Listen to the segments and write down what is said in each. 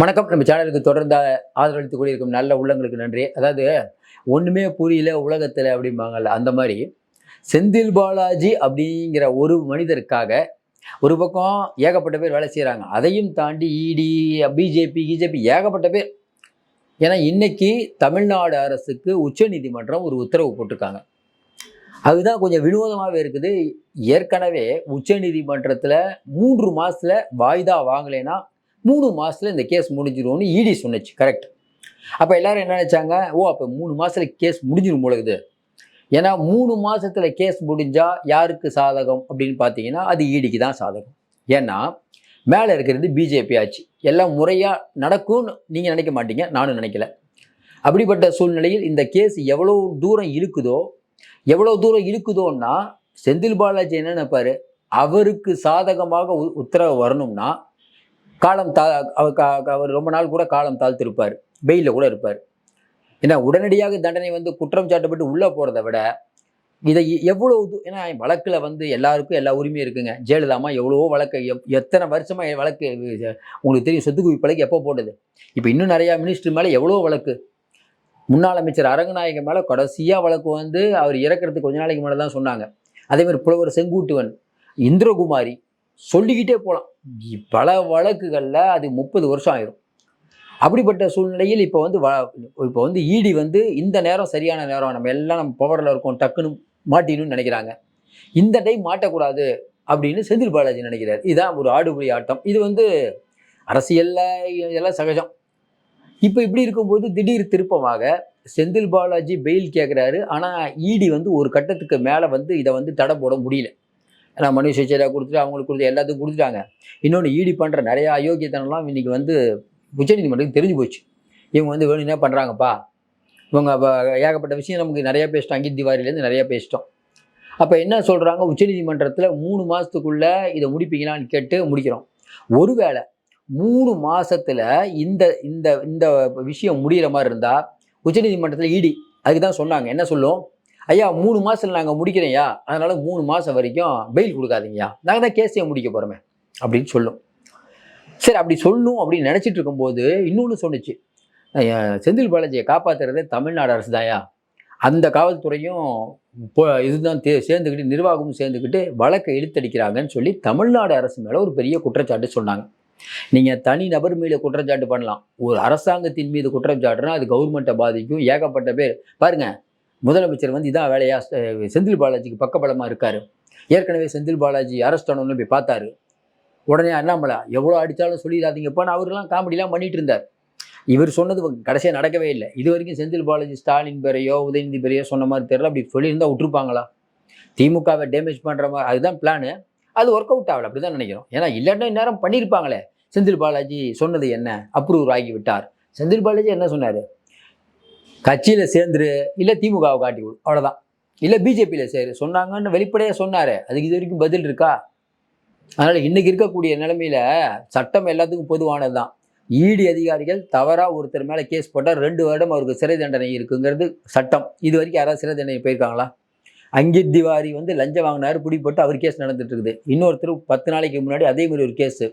வணக்கம். நம்ம சேனலுக்கு தொடர்ந்து ஆதரவளித்து கூடியிருக்கும் நல்ல உள்ளங்களுக்கு நன்றி. அதாவது ஒன்றுமே புரியல உலகத்தில் அப்படிம்பாங்கல்ல அந்த மாதிரி. செந்தில் பாலாஜி அப்படிங்கிற ஒரு மனிதருக்காக ஒரு பக்கம் ஏகப்பட்ட பேர் வேலை செய்கிறாங்க அதையும் தாண்டி இடி பிஜேபி கிஜேபி ஏகப்பட்ட பேர். ஏன்னா இன்னைக்கு தமிழ்நாடு அரசுக்கு உச்சநீதிமன்றம் ஒரு உத்தரவு போட்டிருக்காங்க. அதுதான் கொஞ்சம் வினோதமாகவே இருக்குது. ஏற்கனவே உச்சநீதிமன்றத்தில் மூன்று மாதத்தில் வாய்தா வாங்கலைன்னா மூணு மாதத்தில் இந்த கேஸ் முடிஞ்சிரும்னு இடி சொன்னுச்சு கரெக்ட் அப்போ எல்லாரும் என்ன நினச்சாங்க? ஓ அப்போ மூணு மாதத்துல கேஸ் முடிஞ்சிரும் பொழுது ஏன்னா மூணு மாதத்தில் கேஸ் முடிஞ்சால் யாருக்கு சாதகம் அப்படின்னு பார்த்தீங்கன்னா அது ஈடிக்கு தான் சாதகம். ஏன்னா மேலே இருக்கிறது பிஜேபி ஆச்சு. எல்லாம் முறையாக நடக்கும்னு நீங்கள் நினைக்க மாட்டீங்க நானும் நினைக்கல. அப்படிப்பட்ட சூழ்நிலையில் இந்த கேஸ் எவ்வளோ தூரம் இருக்குதோ எவ்வளோ தூரம் இருக்குதோன்னா செந்தில் பாலாஜி என்ன நினைப்பார் அவருக்கு சாதகமாக உ- உத்தரவு வரணும்னா காலம் தா அவர் கா- அவர் ரொம்ப நாள் கூட காலம் தாழ்த்திருப்பார். வெயிலில் கூட இருப்பார். ஏன்னா உடனடியாக தண்டனை வந்து குற்றம் சாட்டப்பட்டு உள்ளே போகிறத விட இதை எவ்வளோ ஏன்னா வழக்கில் வந்து எல்லாருக்கும் எல்லா உரிமையும் இருக்குங்க. ஜெயலலிதாமா எவ்வளவோ வழக்கு எப்- எத்தனை வருஷமாக வழக்கு உங்களுக்கு தெரியும் சொத்து குவிப்பு வழக்கு எப்போ போட்டது? இப்போ இன்னும் நிறையா மினிஸ்டர் மேலே எவ்வளோ வழக்கு. முன்னாள் அமைச்சர் அரங்கநாயகம் மேலே கடைசியாக வழக்கு வந்து அவர் இறக்கிறதுக்கு கொஞ்ச நாளைக்கு மேலே தான் சொன்னாங்க. அதே மாதிரி புலவர் செங்கூட்டுவன் இந்திரகுமாரி சொல்லிக்கிட்டே போகலாம் பல வழக்குகளில் அது முப்பது வருஷம் ஆயிரும். அப்படிப்பட்ட சூழ்நிலையில் இப்போ வந்து வ இப்போ வந்து ஈடி வந்து இந்த நேரம் சரியான நேரம் நம்ம எல்லாம் நம்ம பவரில் இருக்கோம் டக்குன்னு மாட்டிடணும்னு நினைக்கிறாங்க. இந்த டைம் மாட்டக்கூடாது அப்படின்னு செந்தில் பாலாஜி நினைக்கிறார். இதுதான் ஒரு ஆடுபுலி ஆட்டம். இது வந்து அரசியலில் இதெல்லாம் சகஜம். இப்போ இப்படி இருக்கும்போது திடீர் திருப்பமாக செந்தில் பாலாஜி பெயில் கேட்குறாரு ஆனால் ஈடி வந்து ஒரு கட்டத்துக்கு மேலே வந்து இதை வந்து தடை போட முடியல. ஏன்னா மனு சிகிச்சையா கொடுத்துட்டு அவங்களுக்கு கொடுத்து எல்லாத்துக்கும் கொடுத்துட்டாங்க. இன்னொன்று ஈடி பண்ணுற நிறைய அயோக்கியத்தனம்லாம் இன்னைக்கு வந்து உச்சநீதிமன்றத்துக்கு தெரிஞ்சு போச்சு. இவங்க வந்து வேணும் என்ன பண்ணுறாங்கப்பா இவங்க ஏகப்பட்ட விஷயம் நமக்கு நிறையா பேசிட்டோம். அங்கித் திவாரிலேருந்து நிறையா பேசிட்டோம். அப்போ என்ன சொல்கிறாங்க உச்சநீதிமன்றத்தில் மூணு மாதத்துக்குள்ளே இதை முடிப்பீங்களான்னு கேட்டு முடிக்கிறோம். ஒருவேளை மூணு மாதத்தில் இந்த இந்த இந்த விஷயம் முடிகிற மாதிரி இருந்தால் உச்சநீதிமன்றத்தில் ஈடி அதுக்கு தான் சொன்னாங்க. என்ன சொல்லும்? ஐயா மூணு மாதத்தில் நாங்கள் முடிக்கிறேன்யா. அதனால் மூணு மாதம் வரைக்கும் பெயில் கொடுக்காதீங்கய்யா. நாங்கள் தான் கேஸையை முடிக்க போகிறோமே அப்படின்னு சொல்லும். சரி அப்படி சொல்லணும் அப்படின்னு நினச்சிட்டு இருக்கும்போது இன்னொன்று சொன்னுச்சு. செந்தில் பாலாஜியை காப்பாற்றுறதே தமிழ்நாடு அரசு தாயா அந்த காவல்துறையும் இப்போ இதுதான் தே சேர்ந்துக்கிட்டு நிர்வாகமும் சேர்ந்துக்கிட்டு வழக்கை இழுத்தடிக்கிறாங்கன்னு சொல்லி தமிழ்நாடு அரசு மேலே ஒரு பெரிய குற்றச்சாட்டு சொன்னாங்க. நீங்கள் தனி நபர் மீது குற்றச்சாட்டு பண்ணலாம். ஒரு அரசாங்கத்தின் மீது குற்றச்சாட்டுனா அது கவர்மெண்ட்டை பாதிக்கும். ஏகப்பட்ட பேர். பாருங்கள் முதலமைச்சர் வந்து இதான் வேலையா செந்தில் பாலாஜிக்கு பக்கபலமாக இருக்கார். ஏற்கனவே செந்தில் பாலாஜி அரெஸ்ட் போய் பார்த்தாரு. உடனே அண்ணாமலை எவ்வளோ அடித்தாலும் சொல்லிடாதீங்கப்பான்னு அவரெல்லாம் காமெடிலாம் பண்ணிட்டு இருந்தார். இவர் சொன்னது கடைசியாக நடக்கவே இல்லை. இது வரைக்கும் செந்தில் பாலாஜி ஸ்டாலின் பேரையோ உதயநிதி பேரையோ சொன்ன மாதிரி தெரியல. அப்படி சொல்லியிருந்தால் விட்டுருப்பாங்களா? திமுகவை டேமேஜ் பண்ணுற மாதிரி அதுதான் பிளானு அது ஒர்க் அவுட் ஆகலை அப்படி தான் நினைக்கிறோம். ஏன்னா இல்லைன்னா இந்நேரம் பண்ணியிருப்பாங்களே செந்தில் பாலாஜி சொன்னது என்ன? அப்ரூவ் ஆகி விட்டார். செந்தில் பாலாஜி என்ன சொன்னார்? கட்சியில் சேர்ந்துரு இல்லை திமுகவை காட்டி விடு அவ்வளோதான் இல்லை பிஜேபியில் சேரு. சொன்னாங்கன்னு வெளிப்படையாக சொன்னார். அதுக்கு இது வரைக்கும் பதில் இருக்கா? அதனால் இன்றைக்கி இருக்கக்கூடிய நிலைமையில சட்டம் எல்லாத்துக்கும் பொதுவானது தான். ஈடி அதிகாரிகள் தவறாக ஒருத்தர் மேலே கேஸ் போட்டால் ரெண்டு வருடம் அவருக்கு சிறை தண்டனை இருக்குங்கிறது சட்டம். இது வரைக்கும் யாராவது சிறை தண்டனை போயிருக்காங்களா? அங்கித் திவாரி வந்து லஞ்சம் வாங்கினார் பிடிப்பட்டு அவர் கேஸ் நடந்துட்டு இருக்குது. இன்னொருத்தர் பத்து நாளைக்கு முன்னாடி அதே மாதிரி ஒரு கேஸு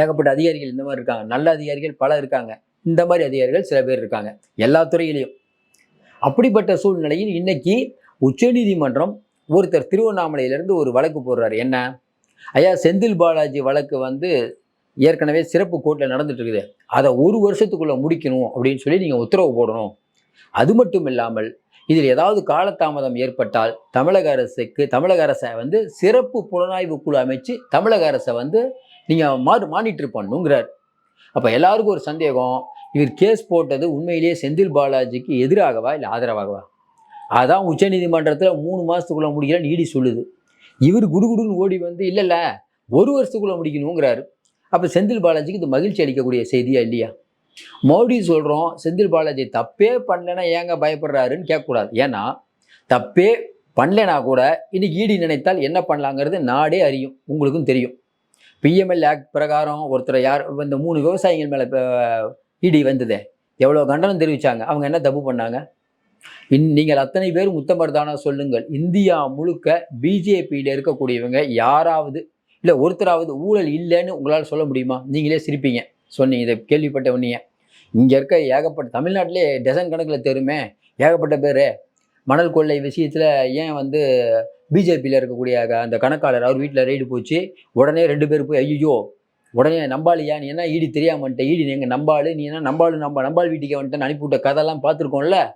ஏகப்பட்ட அதிகாரிகள் இந்த மாதிரி இருக்காங்க. நல்ல அதிகாரிகள் பல இருக்காங்க. இந்த மாதிரி அதிகாரிகள் சில பேர் இருக்காங்க. எல்லா துறையிலையும். அப்படிப்பட்ட சூழ்நிலையில் இன்னைக்கு உச்சநீதிமன்றம் ஒருத்தர் திருவண்ணாமலையிலேருந்து ஒரு வழக்கு போடுறாரு. என்ன? ஐயா செந்தில் பாலாஜி வழக்கு வந்து ஏற்கனவே சிறப்பு கோர்ட்டில் நடந்துட்டு இருக்குது அதை ஒரு வருஷத்துக்குள்ளே முடிக்கணும் அப்படின்னு சொல்லி நீங்கள் உத்தரவு போடணும். அது மட்டும் இல்லாமல் இதில் ஏதாவது காலதாமதம் ஏற்பட்டால் தமிழக அரசுக்கு தமிழக அரசை வந்து சிறப்பு புலனாய்வு குழு அமைச்சு தமிழக அரசை வந்து நீங்கள் மாறு மானிட்டர் பண்ணுங்கிறார் அப்போ எல்லாருக்கும் ஒரு சந்தேகம். இவர் கேஸ் போட்டது உண்மையிலேயே செந்தில் பாலாஜிக்கு எதிராகவா இல்லை ஆதரவாகவா? அதான் உச்சநீதிமன்றத்தில் மூணு மாதத்துக்குள்ளே முடிக்கிறேன்னு ஈடி சொல்லுது. இவர் குடுகுடுன்னு ஓடி வந்து இல்லை இல்லை ஒரு வருஷத்துக்குள்ளே முடிக்கணுங்கிறாரு. அப்போ செந்தில் பாலாஜிக்கு இது மகிழ்ச்சி அளிக்கக்கூடிய செய்தியா இல்லையா? மோடி சொல்கிறோம் செந்தில் பாலாஜி தப்பே பண்ணலைன்னா ஏங்க பயப்படுறாருன்னு கேட்கக்கூடாது. ஏன்னா தப்பே பண்ணலைனா கூட இன்னைக்கு ஈடி நினைத்தால் என்ன பண்ணலாங்கிறது நாடே அறியும். உங்களுக்கும் தெரியும். பிஎம்எல் ஆக்ட் பிரகாரம் ஒருத்தர் யார் இந்த மூணு விவசாயிகள் மேலே இடி வந்ததே. எவ்வளோ கண்டனம் தெரிவித்தாங்க அவங்க என்ன தப்பு பண்ணாங்க? இன் நீங்கள் அத்தனை பேர் முத்தமர்தானா சொல்லுங்கள். இந்தியா முழுக்க பிஜேபியில் இருக்கக்கூடியவங்க யாராவது இல்லை ஒருத்தராவது ஊழல் இல்லைன்னு உங்களால் சொல்ல முடியுமா? நீங்களே சிரிப்பீங்க. சொன்னீங்க. இதை கேள்விப்பட்ட உடனே. இங்கே இருக்க ஏகப்பட்ட தமிழ்நாட்டிலே டசன் கணக்கில் தெருமே ஏகப்பட்ட பேர். மணல் கொள்ளை விஷயத்தில் ஏன் வந்து பிஜேபியில் இருக்கக்கூடிய அந்த கணக்காளர் அவர் வீட்டில் ரெய்டு போச்சு. உடனே ரெண்டு பேர் போய் ஐயோ உடனே நம்பாளியா? நீ என்ன ஈடி தெரியாம வந்துட்ட? ஈடி எங்கள் நம்பாளு? நீ என்ன நம்பாளு நம்ம நம்பாள் வீட்டுக்கே வந்துட்டேன்னு அனுப்பிவிட்ட கதைலாம் பார்த்துருக்கோம்ல?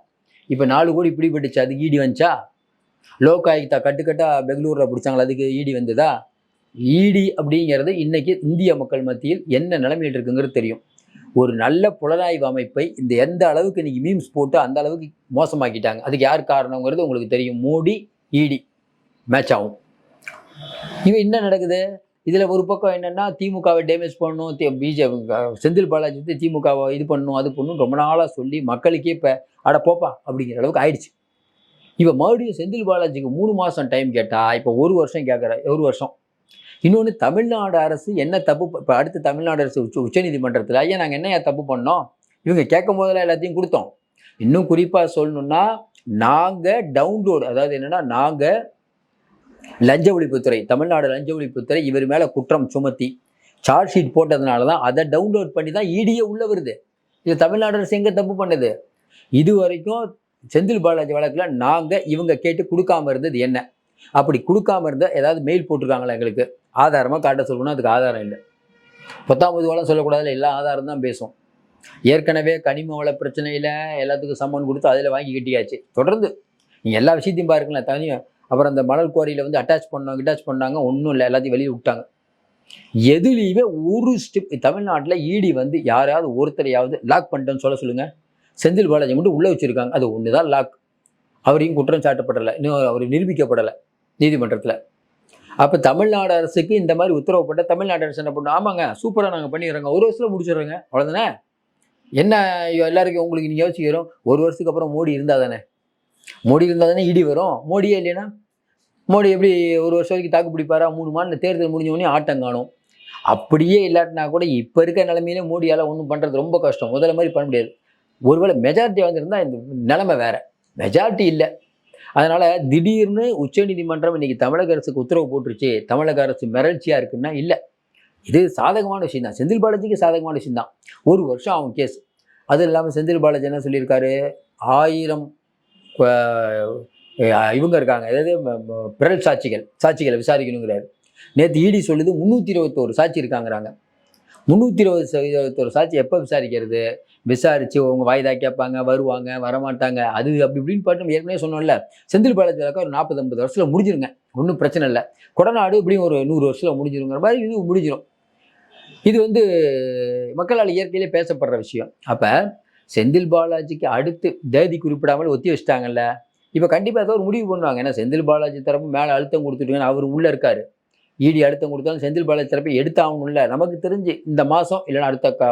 இப்போ நாலு கோடி பிடிபட்டுச்சு. அதுக்கு ஈடி வந்துச்சா? லோக் ஆயுக்தா கட்டுக்கட்டா பெங்களூரில் பிடிச்சாங்களா? அதுக்கு ஈடி வந்ததா? ஈடி அப்படிங்கிறது இன்னைக்கு இந்திய மக்கள் மத்தியில் என்ன நிலைமையில் இருக்குங்கிறது தெரியும். ஒரு நல்ல புலனாய்வு அமைப்பை இந்த எந்த அளவுக்கு இன்றைக்கி மீம்ஸ் போட்டு அந்த அளவுக்கு மோசமாக்கிட்டாங்க? அதுக்கு யார் காரணங்கிறது உங்களுக்கு தெரியும். மோடி ஈடி. மேட்ச் ஆகும். இவன் என்ன நடக்குது? இதில் ஒரு பக்கம் என்னென்னா திமுகவை டேமேஜ் பண்ணணும் தி- பிஜேபி செந்தில் பாலாஜி வந்து திமுகவை இது பண்ணணும் அது பண்ணணும் ரொம்ப நாளாக சொல்லி மக்களுக்கே இப்போ அட போப்பா அப்படிங்கிற அளவுக்கு ஆயிடுச்சு. இப்போ மறுபடியும் செந்தில் பாலாஜிக்கு மூணு மாதம் டைம் கேட்டால் இப்போ ஒரு வருஷம் கேட்குற ஒரு வருஷம். இன்னொன்று தமிழ்நாடு அரசு என்ன தப்பு இப்போ அடுத்து தமிழ்நாடு அரசு உச்ச உச்சநீதிமன்றத்தில் ஐயா நாங்கள் என்ன தப்பு பண்ணோம்? இவங்க கேட்கும் போதெல்லாம் எல்லாத்தையும் கொடுத்தோம். இன்னும் குறிப்பாக சொல்லணுன்னா நாங்கள் டவுன்லோடு அதாவது என்னென்னா நாங்கள் லஞ்ச ஒழிப்புத்துறை தமிழ்நாடு லஞ்ச ஒழிப்புத்துறை இவர் மேலே குற்றம் சுமத்தி சார்ஜ் ஷீட் போட்டதுனால தான் அதை டவுன்லோட் பண்ணி தான் ஈடியே உள்ள வருது. இது தமிழ்நாடு அரசு எங்கே தப்பு பண்ணுது? இது வரைக்கும் செந்தில் பாலாஜி வழக்கில் நாங்கள் இவங்க கேட்டு கொடுக்காம இருந்தது என்ன? அப்படி கொடுக்காம இருந்தால் ஏதாவது மெயில் போட்டிருக்காங்களா எங்களுக்கு? ஆதாரமாக காட்ட சொல்லணும்னா அதுக்கு ஆதாரம் இல்லை. பத்தாம்பது வளம் சொல்லக்கூடாதுல எல்லா ஆதாரம் தான் பேசும். ஏற்கனவே கனிம வள பிரச்சனையில் எல்லாத்துக்கும் சம்மன் கொடுத்து அதில் வாங்கி கட்டியாச்சு. தொடர்ந்து நீங்கள் எல்லா விஷயத்தையும் பாருங்களேன் தனியாக அப்புறம் அந்த மணல் குவாரியில் வந்து அட்டாச் பண்ணாங்க அட்டாச் பண்ணாங்க ஒன்றும் இல்லை எல்லாத்தையும் வெளியே விட்டாங்க. எதுலேயுமே ஒரு ஸ்டெப் தமிழ்நாட்டில் இடி வந்து யாரையாவது ஒருத்தரையாவது லாக் பண்ணிட்டேன்னு சொல்ல சொல்லுங்கள் செந்தில் பாலாஜி மட்டும் உள்ளே வச்சிருக்காங்க. அது ஒன்று தான் லாக் அவரையும் குற்றம் சாட்டப்படலை. இன்னும் அவர் நிரூபிக்கப்படலை நீதிமன்றத்தில். அப்போ தமிழ்நாடு அரசுக்கு இந்த மாதிரி உத்தரவு போட்ட தமிழ்நாடு அரசு என்ன பண்ணணும் ஆமாங்க சூப்பராக நாங்கள் பண்ணிடுறோங்க. ஒரு வருஷத்தில் முடிச்சிடுறோங்க. அவ்வளோதானே என்ன எல்லாருக்கும் உங்களுக்கு நீங்கள் யோசிக்கிறோம் ஒரு வருஷத்துக்கு அப்புறம் மோடி இருந்தால் தானே? மோடி இருந்தால் தானே இடி வரும்? மோடியே இல்லைன்னா மோடி எப்படி ஒரு வருஷம் வரைக்கும் தாக்கு பிடிப்பாரா? மூணு மாநில தேர்தல் முடிஞ்சவொடனே ஆட்டம் காணும். அப்படியே இல்லாட்டினா கூட இப்போ இருக்கிற நிலமையில மோடியால் ஒன்றும் பண்ணுறது ரொம்ப கஷ்டம். முதல்ல மாதிரி பண்ண முடியாது. ஒருவேளை மெஜாரிட்டி வந்திருந்தா இந்த நிலைமை வேற. மெஜாரிட்டி இல்லை. அதனால் திடீர்னு உச்சநீதிமன்றம் இன்னைக்கு தமிழக அரசுக்கு உத்தரவு போட்டுருச்சு. தமிழக அரசு மிரட்சியாக இருக்குன்னா இல்லை. இது சாதகமான விஷயம் தான் செந்தில் பாலாஜிக்கு சாதகமான விஷயம் தான் ஒரு வருஷம் ஆகும் கேஸ் அது இல்லாமல் செந்தில் பாலாஜி என்ன சொல்லியிருக்காரு? ஆயிரம் இவங்க இருக்காங்க. அதாவது பிறல் சாட்சிகள் சாட்சிகளை விசாரிக்கணுங்கிறாரு. நேற்று இடி சொல்லுது முந்நூற்றி இருபத்தோரு சாட்சி இருக்காங்கிறாங்க. முந்நூற்றி இருபது ச- இருபத்தோரு சாட்சி எப்போ விசாரிக்கிறது? விசாரித்து அவங்க வாய்தா கேட்பாங்க வருவாங்க வரமாட்டாங்க அது அப்படி இப்படின்னு பாட்டு நம்ம ஏற்கனவே சொன்னோம்ல. செந்தில் பாலாஜி வழக்கம் ஒரு நாற்பது ஐம்பது வருஷத்தில் முடிஞ்சிருங்க. ஒன்றும் பிரச்சனை இல்லை. கொடநாடு இப்படியும் ஒரு நூறு வருஷத்தில் முடிஞ்சிருங்கிற மாதிரி இது முடிஞ்சிடும் இது வந்து மக்களால் இயற்கையிலே பேசப்படுற விஷயம். அப்போ செந்தில் பாலாஜிக்கு அடுத்து தேதி குறிப்பிடாமல் ஒத்தி வச்சிட்டாங்கல்ல. இப்போ கண்டிப்பாக ஏதோ ஒரு முடிவு பண்ணுவாங்க. ஏன்னா செந்தில் பாலாஜி தரப்பு மேலே அழுத்தம் கொடுத்துட்டுங்கன்னு அவர் உள்ளே இருக்காரு. இடி அழுத்தம் கொடுத்தாலும் செந்தில் பாலாஜி தரப்பை எடுத்தாகணும்ல நமக்கு தெரிஞ்சு இந்த மாதம் இல்லைன்னா அடுத்த க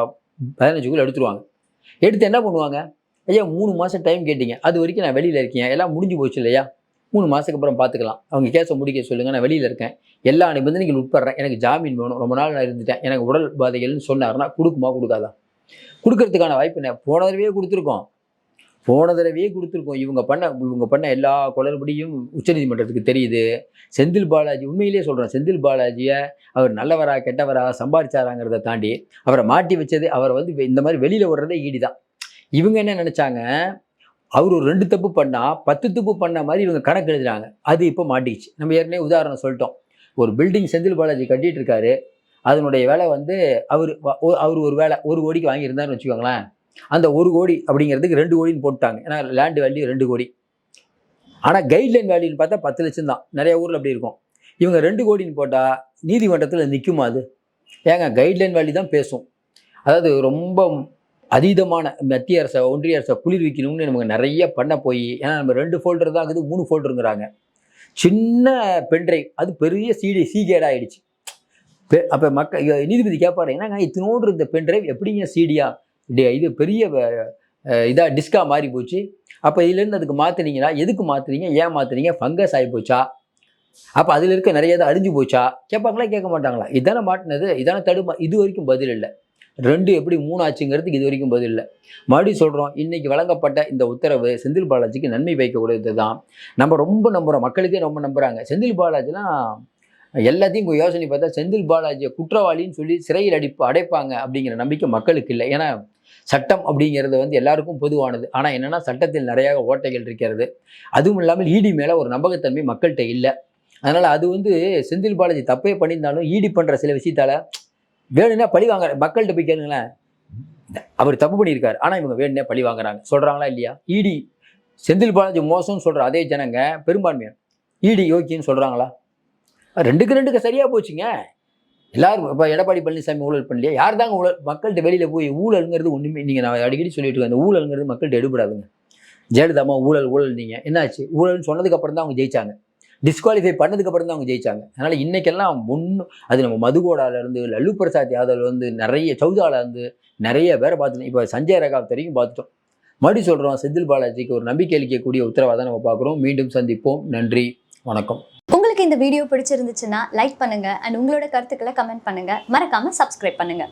பதினஞ்சுக்குள்ள எடுத்துருவாங்க. எடுத்து என்ன பண்ணுவாங்க? ஐயா மூணு மாதம் டைம் கேட்டீங்க. அது வரைக்கும் நான் வெளியில் இருக்கேன். எல்லாம் முடிஞ்சு போச்சு இல்லையா? மூணு மாதத்துக்கு அப்புறம் பார்த்துக்கலாம் அவங்க கேஸை முடிக்க சொல்லுங்கள் நான் வெளியில் இருக்கேன். எல்லா நிபந்தனைகள் உட்படுறேன். எனக்கு ஜாமீன் வேணும். ரொம்ப நாள் நான் இருந்துட்டேன். எனக்கு உடல் பாதைகள்னு சொன்னார்னா கொடுக்குமா கொடுக்காதா? கொடுக்கறதுக்கான வாய்ப்பு என்ன போன தடவையே கொடுத்துருக்கோம். போன தடவையே கொடுத்துருக்கோம். இவங்க பண்ண இவங்க பண்ண எல்லா குளறுபடியும் உச்சநீதிமன்றத்துக்கு தெரியுது. செந்தில் பாலாஜி உண்மையிலேயே சொல்கிறோம் செந்தில் பாலாஜியை அவர் நல்லவரா கெட்டவரா சம்பாதிச்சாராங்கிறத தாண்டி அவரை மாட்டி வச்சது அவரை வந்து வெ- இந்த மாதிரி வெளியில் விடுறதே ஈடி தான் இவங்க என்ன நினச்சாங்க? அவர் ஒரு ரெண்டு தப்பு பண்ணால் பத்து தப்பு பண்ண மாதிரி இவங்க கணக்கு எழுதுறாங்க. அது இப்போ மாட்டிக்கிச்சு. நம்ம ஏற்கனவே உதாரணம் சொல்லிட்டோம். ஒரு பில்டிங் செந்தில் பாலாஜி கட்டிகிட்டு இருக்காரு. அதனுடைய வேலை வந்து அவர் அவர் ஒரு வேலை ஒரு கோடிக்கு வாங்கியிருந்தாருன்னு வச்சுக்கோங்களேன். அந்த ஒரு கோடி அப்படிங்கிறதுக்கு ரெண்டு கோடின்னு போட்டாங்க. ஏன்னா லேண்டு வேல்யூ ரெண்டு கோடி. ஆனால் கைட்லைன் வேல்யூன்னு பார்த்தா பத்து லட்சம் தான். நிறைய ஊரில் அப்படி இருக்கும். இவங்க ரெண்டு கோடின்னு போட்டால் நீதிமன்றத்தில் நிற்குமா அது? ஏங்க கைட்லைன் வேல்யூ தான் பேசும். அதாவது ரொம்ப அதீதமான மத்திய அரசை ஒன்றிய அரசை குளிர்விக்கணும்னு நமக்கு நிறைய பண்ண போய் ஏன்னா நம்ம ரெண்டு ஃபோல்டர் தான் இருக்குது மூணு ஃபோல்டருங்கிறாங்க சின்ன பென்ட்ரைவ் அது பெரிய சிடி சீகேடாக ஆயிடுச்சு. அப்போ மக்கள் நீதிபதி கேட்பாரு என்னங்க இத்தினோடு இந்த பென்ட்ரைவ் எப்படிங்க சீடியா இது பெரிய இதாக டிஸ்கா மாறி போச்சு. அப்போ இதுலேருந்து அதுக்கு மாற்றுனீங்கன்னா எதுக்கு மாற்றுறீங்க ஏன் மாற்றுறீங்க ஃபங்கஸ் ஆகி போச்சா? அப்போ அதில் இருக்க நிறைய இதை அழிஞ்சு போச்சா? கேட்பாங்களா? கேட்க மாட்டாங்களா? இதானே மாட்டினது. இதான தடுமா இது வரைக்கும் பதில் இல்லை. ரெண்டு எப்படி மூணு ஆச்சுங்கிறதுக்கு இது வரைக்கும் பதில் இல்லை. மறுபடியும் சொல்கிறோம் இன்றைக்கி வழங்கப்பட்ட இந்த உத்தரவு செந்தில் பாலாஜிக்கு நன்மை வைக்கக்கூடியது தான். நம்ம ரொம்ப நம்புகிறோம் மக்களுக்கே ரொம்ப நம்புகிறாங்க செந்தில் பாலாஜிலாம் எல்லாத்தையும் இப்போ யோசனை பார்த்தா செந்தில் பாலாஜியை குற்றவாளின்னு சொல்லி சிறையில் அடிப்பு அடைப்பாங்க அப்படிங்கிற நம்பிக்கை மக்களுக்கு இல்லை. ஏன்னா சட்டம் அப்படிங்கிறது வந்து எல்லாருக்கும் பொதுவானது. ஆனால் என்னென்னா சட்டத்தில் நிறைய ஓட்டைகள் இருக்கிறது. அதுவும் இல்லாமல் ஈடி மேலே ஒரு நம்பகத்தன்மை மக்கள்கிட்ட இல்லை. அதனால் அது வந்து செந்தில் பாலாஜி தப்பே பண்ணியிருந்தாலும் ஈடி பண்ணுற சில விஷயத்தால் வேணும்னா பழி வாங்குற மக்கள்கிட்ட போய் கேளுங்களேன். அவர் தப்பு பண்ணியிருக்காரு. ஆனால் இவங்க வேணும்னா பழி வாங்குறாங்க. சொல்கிறாங்களா இல்லையா? ஈடி செந்தில் பாலாஜி மோசம்னு சொல்கிற அதே ஜனங்க பெரும்பான்மையார். ஈடி யோக்கியன்னு சொல்கிறாங்களா ரெண்டுக்கு ரெண்டுக்கு சரியாக போச்சுங்க. எல்லாரும் இப்போ எடப்பாடி பழனிசாமி ஊழல் பண்ணலையா? யார் தாங்க ஊழல்? மக்கள்கிட்ட வெளியில் போய் ஊழல்ங்கிறது ஒன்றுமே நீங்கள் நான் அடிக்கடி சொல்லிட்டு இருக்கேன். அந்த ஊழல்ங்கிறது மக்கள்கிட்ட எடுபடாதுங்க. ஜெயலலிதாமா ஊழல் ஊழல் நீங்கள் என்னாச்சு? ஊழல்னு சொன்னதுக்கப்புறம் தான் அவங்க ஜெயிச்சாங்க. டிஸ்குவாலிஃபை பண்ணதுக்கப்புறம் தான் அவங்க ஜெயிச்சாங்க. அதனால் இன்னைக்கெல்லாம் ஒன்று அது நம்ம மதுகோடால இருந்து லல்லு பிரசாத் யாதவ்லேருந்து வந்து நிறைய சௌதாலேருந்து நிறைய பேரை பார்த்துட்டோம் இப்போ சஞ்சய் ரகாவத் வரைக்கும் பார்த்துட்டோம். மறுபடியும் சொல்கிறோம் செந்தில் பாலாஜிக்கு ஒரு நம்பிக்கை அளிக்கக்கூடிய உத்தரவாக தான் நம்ம பார்க்குறோம். மீண்டும் சந்திப்போம். நன்றி. வணக்கம். உங்களுக்கு இந்த வீடியோ பிடிச்சிருந்துச்சுன்னா லைக் பண்ணுங்க. அண்ட் உங்களோட கருத்துக்களை கமெண்ட் பண்ணுங்க. மறக்காம சப்ஸ்கிரைப் பண்ணுங்க.